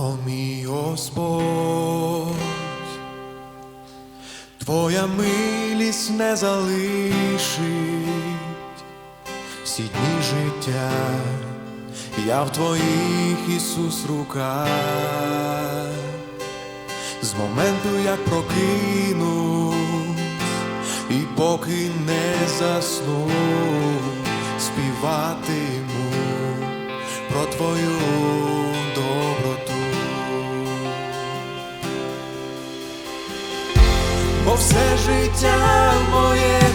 О мій Господь, Твоя милість не залишить всі дні життя, я в Твоїх Ісус руках, з моменту як прокинусь і поки не засну, співатиму про Твою. бо все життя моє.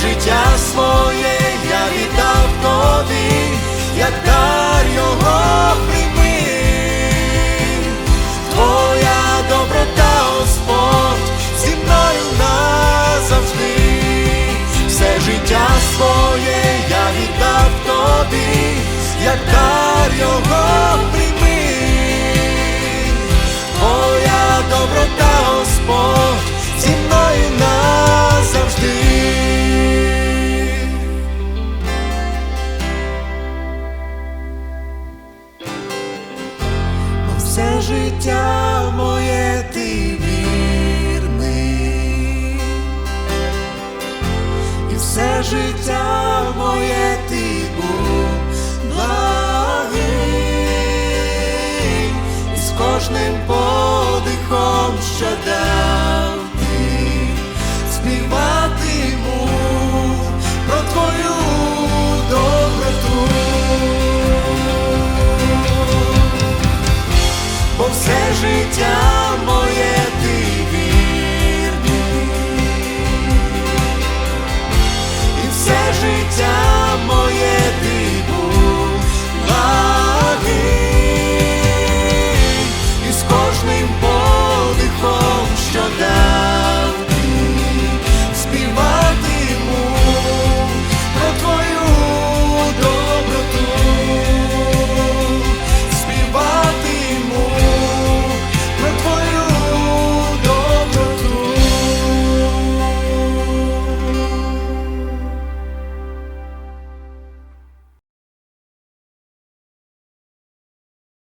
життя своє я віддав тобі, як дар його. життя моє ти вірний, і все життя моє ти був благий, і з кожним подихом щодень.